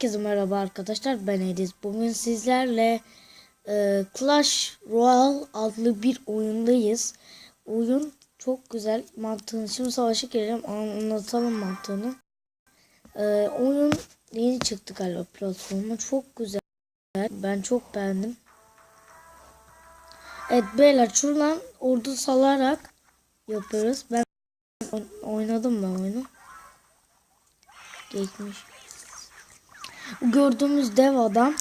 Herkese merhaba arkadaşlar ben Ediz. Bugün sizlerle e, Clash Royale adlı bir oyundayız. Oyun çok güzel mantığını. Şimdi savaşa girelim anlatalım mantığını. E, oyun yeni çıktı galiba platformu. Çok güzel. Ben çok beğendim. Evet beyler şuradan ordu salarak yapıyoruz. Ben oynadım ben oyunu. Geçmiş. Gördüğümüz dev adam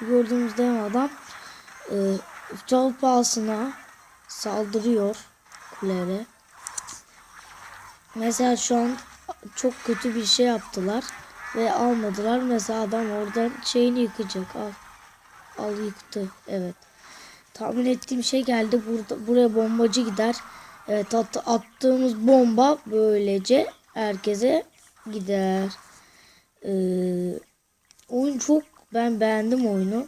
gördüğümüz dev adam e, çal pahasına saldırıyor kulelere. Mesela şu an çok kötü bir şey yaptılar ve almadılar. Mesela adam oradan şeyini yıkacak. Al. Al yıktı. Evet. Tahmin ettiğim şey geldi. Burada buraya bombacı gider. Evet at, attığımız bomba böylece herkese gider. Ee, oyun çok ben beğendim oyunu.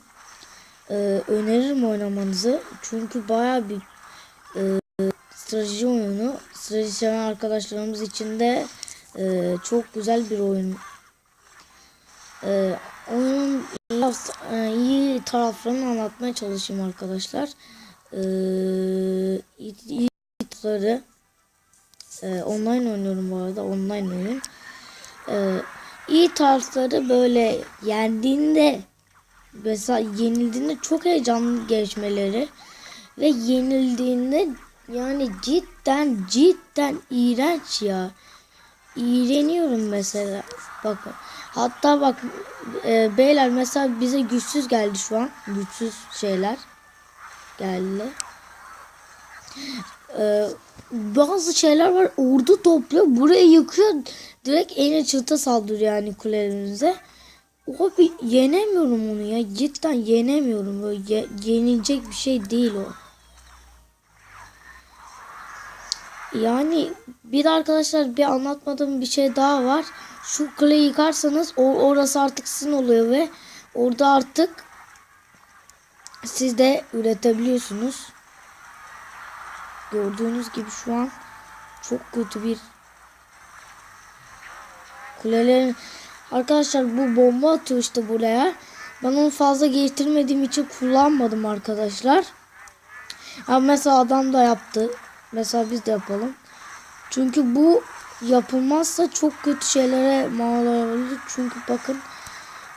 Ee, öneririm oynamanızı. Çünkü baya bir e, strateji oyunu. Strateji seven arkadaşlarımız için de e, çok güzel bir oyun. Ee, oyunun iyi, e, iyi taraflarını anlatmaya çalışayım arkadaşlar. Ee, iyi, tarafları e, online oynuyorum bu arada. Online oyun. Ee, iyi tarafları böyle yendiğinde mesela yenildiğinde çok heyecanlı geçmeleri ve yenildiğinde yani cidden cidden iğrenç ya. İğreniyorum mesela. Bakın. Hatta bak e, beyler mesela bize güçsüz geldi şu an. Güçsüz şeyler geldi. Ee, bazı şeyler var ordu topluyor buraya yıkıyor direkt en çılta saldırıyor yani kulelerimize. Abi yenemiyorum onu ya cidden yenemiyorum böyle ye, yenilecek bir şey değil o. Yani bir arkadaşlar bir anlatmadığım bir şey daha var. Şu kuleyi yıkarsanız o, orası artık sizin oluyor ve orada artık siz de üretebiliyorsunuz. Gördüğünüz gibi şu an çok kötü bir kulelerin arkadaşlar bu bomba atıyor işte buraya. Ben onu fazla geliştirmediğim için kullanmadım arkadaşlar. Ama mesela adam da yaptı. Mesela biz de yapalım. Çünkü bu yapılmazsa çok kötü şeylere mal olabilir. Çünkü bakın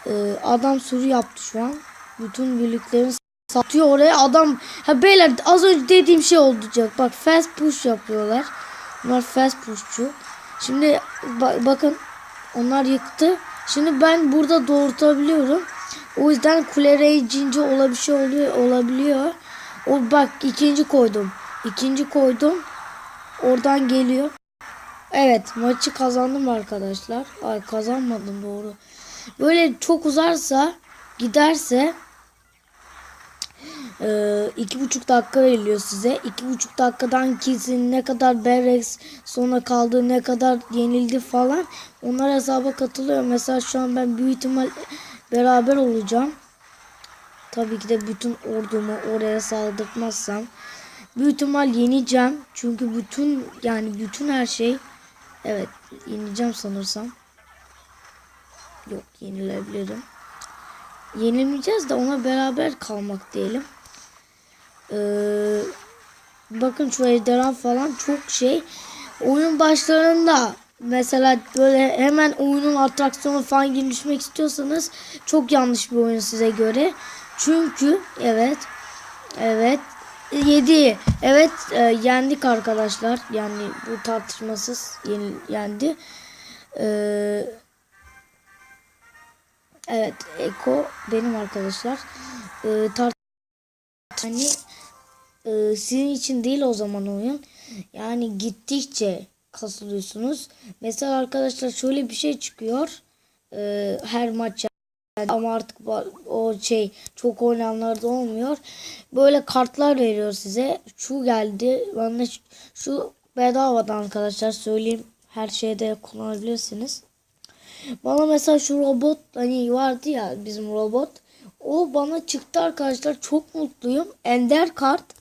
e, adam sürü yaptı şu an. Bütün birliklerin satıyor oraya adam. Ha beyler az önce dediğim şey olacak. Bak fast push yapıyorlar. Bunlar fast pushçu. Şimdi ba bakın onlar yıktı. Şimdi ben burada doğurtabiliyorum. O yüzden kule rage'ince olabiliyor şey oluyor olabiliyor. O bak ikinci koydum. İkinci koydum. Oradan geliyor. Evet maçı kazandım arkadaşlar. Ay kazanmadım doğru. Böyle çok uzarsa giderse iki buçuk dakika veriliyor size. iki buçuk dakikadan kesin ne kadar Berex sona kaldı, ne kadar yenildi falan. Onlar hesaba katılıyor. Mesela şu an ben büyük ihtimal beraber olacağım. Tabii ki de bütün ordumu oraya saldırtmazsam. Büyük ihtimal yeneceğim. Çünkü bütün yani bütün her şey evet yeneceğim sanırsam. Yok yenilebilirim. Yenilmeyeceğiz de ona beraber kalmak diyelim. Ee, bakın şu ejderha falan çok şey. Oyun başlarında mesela böyle hemen oyunun atraksiyonu falan girişmek istiyorsanız çok yanlış bir oyun size göre. Çünkü evet evet 7 evet e, yendik arkadaşlar. Yani bu tartışmasız yeni, yendi. Ee, evet Eko benim arkadaşlar. Ee, tart hani e, sizin için değil o zaman oyun. Yani gittikçe kasılıyorsunuz. Mesela arkadaşlar şöyle bir şey çıkıyor. E, her maç ama artık o şey çok oynayanlarda olmuyor. Böyle kartlar veriyor size. Şu geldi. Bana şu, şu bedavadan arkadaşlar söyleyeyim. Her şeyde kullanabilirsiniz. Bana mesela şu robot hani vardı ya bizim robot. O bana çıktı arkadaşlar. Çok mutluyum. Ender kart.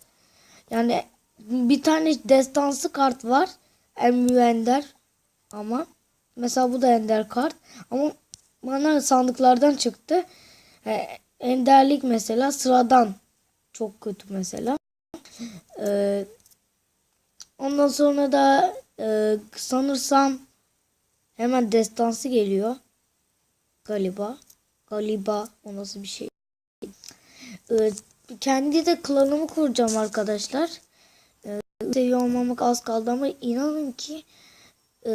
Yani bir tane destansı kart var. En ender ama mesela bu da ender kart ama bana sandıklardan çıktı. E, enderlik mesela sıradan çok kötü mesela. E, ondan sonra da e, sanırsam hemen destansı geliyor. Galiba. Galiba o nasıl bir şey. E, kendi de klanımı kuracağım arkadaşlar. E, seviye olmamak az kaldı ama inanın ki e,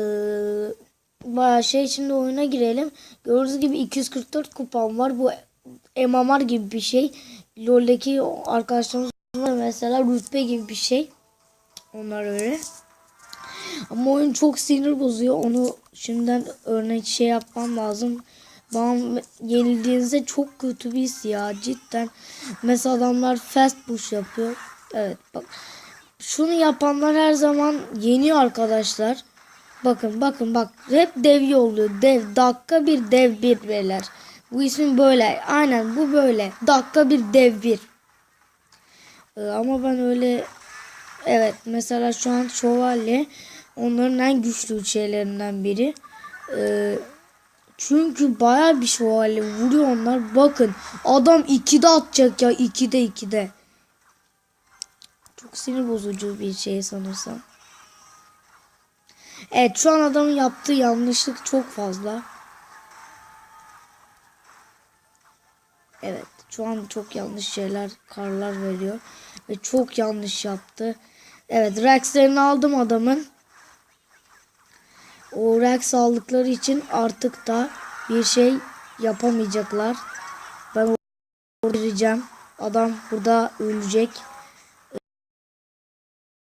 bayağı şey şimdi oyuna girelim. Gördüğünüz gibi 244 kupam var. Bu MMR gibi bir şey. LoL'deki arkadaşlarımız var mesela rütbe gibi bir şey. Onlar öyle. Ama oyun çok sinir bozuyor. Onu şimdiden örnek şey yapmam lazım. Bana yenildiğinizde çok kötü bir his ya cidden. Mesela adamlar fast push yapıyor. Evet bak. Şunu yapanlar her zaman yeniyor arkadaşlar. Bakın bakın bak hep dev yolluyor. Dev dakika bir dev bir beyler. Bu ismin böyle. Aynen bu böyle. Dakika bir dev bir. Ee, ama ben öyle evet mesela şu an şövalye onların en güçlü şeylerinden biri. Ee, çünkü baya bir şövalye vuruyor onlar. Bakın adam 2'de atacak ya 2'de 2'de. Çok sinir bozucu bir şey sanırsam. Evet şu an adamın yaptığı yanlışlık çok fazla. Evet şu an çok yanlış şeyler karlar veriyor. Ve çok yanlış yaptı. Evet Rex'lerini aldım adamın. O Rex aldıkları için artık da bir şey yapamayacaklar. Ben orada gireceğim. Adam burada ölecek.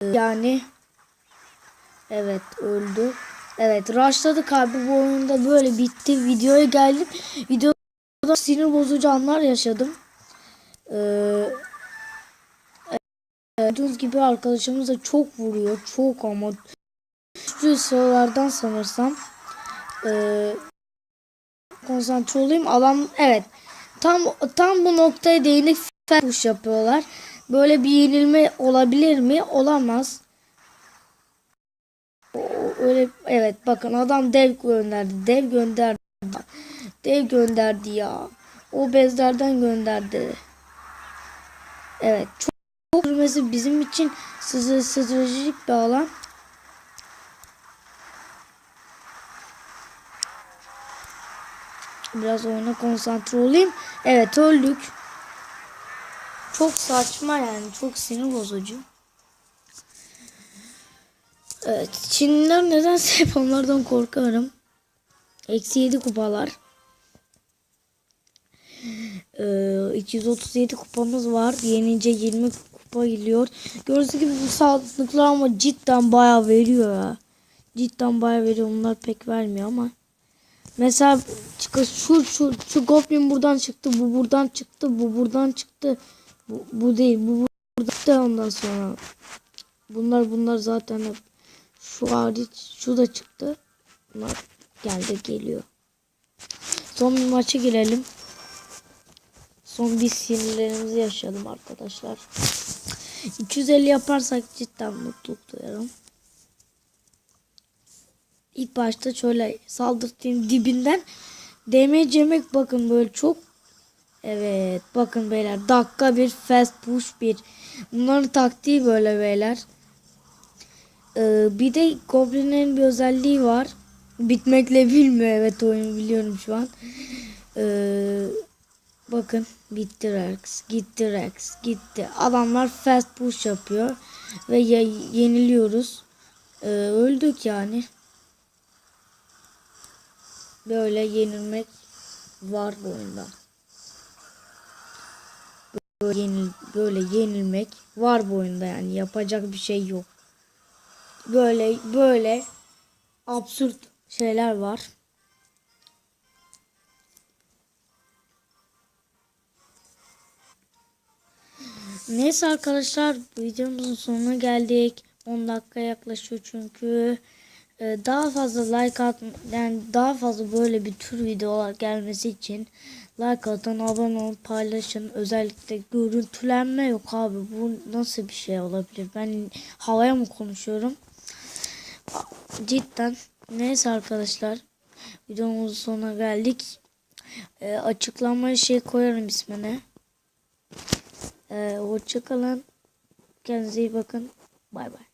Yani Evet öldü. Evet rushladık abi bu oyunda böyle bitti. Videoya geldim. Videoda sinir bozucu anlar yaşadım. Ee, Gördüğünüz gibi arkadaşımız da çok vuruyor. Çok ama şu sıralardan sanırsam ee, konsantre olayım. Alan evet tam tam bu noktaya değinip push yapıyorlar. Böyle bir yenilme olabilir mi? Olamaz. Öyle evet bakın adam dev gönderdi. Dev gönderdi. Dev gönderdi ya. O bezlerden gönderdi. Evet çok, çok bizim için stratejik bir alan. Biraz oyuna konsantre olayım. Evet öldük. Çok saçma yani. Çok sinir bozucu. Evet. Çinliler nedense hep onlardan korkarım. Eksi 7 kupalar. Ee, 237 kupamız var. Yenince 20 kupa geliyor. Gördüğünüz gibi bu sağlıklılar ama cidden bayağı veriyor ya. Cidden bayağı veriyor. Bunlar pek vermiyor ama. Mesela şu şu şu goblin buradan çıktı. Bu buradan çıktı. Bu buradan çıktı. Bu, bu değil. Bu buradan ondan sonra. Bunlar bunlar zaten hep şu hariç şu da çıktı. Bunlar geldi geliyor. Son bir maça girelim. Son bir sinirlerimizi yaşayalım arkadaşlar. 250 yaparsak cidden mutluluk duyarım. İlk başta şöyle saldırtayım dibinden damage yemek bakın böyle çok Evet bakın beyler dakika bir fast push bir bunların taktiği böyle beyler ee, bir de Goblin'in bir özelliği var. Bitmekle bilmiyor. Evet oyunu biliyorum şu an. Ee, bakın bitti Rex. Gitti Rex. Gitti. Adamlar fast push yapıyor. Ve yeniliyoruz. Ee, öldük yani. Böyle yenilmek var bu oyunda. Böyle, yenil, böyle yenilmek var bu oyunda yani yapacak bir şey yok böyle böyle absürt şeyler var. Neyse arkadaşlar videomuzun sonuna geldik. 10 dakika yaklaşıyor çünkü daha fazla like at yani daha fazla böyle bir tür videolar gelmesi için like atın, abone olun, paylaşın. Özellikle görüntülenme yok abi. Bu nasıl bir şey olabilir? Ben havaya mı konuşuyorum? Cidden. Neyse arkadaşlar. Videomuzun sonuna geldik. Ee, açıklamaya şey koyarım ismine. Ee, hoşçakalın. Kendinize iyi bakın. Bay bay.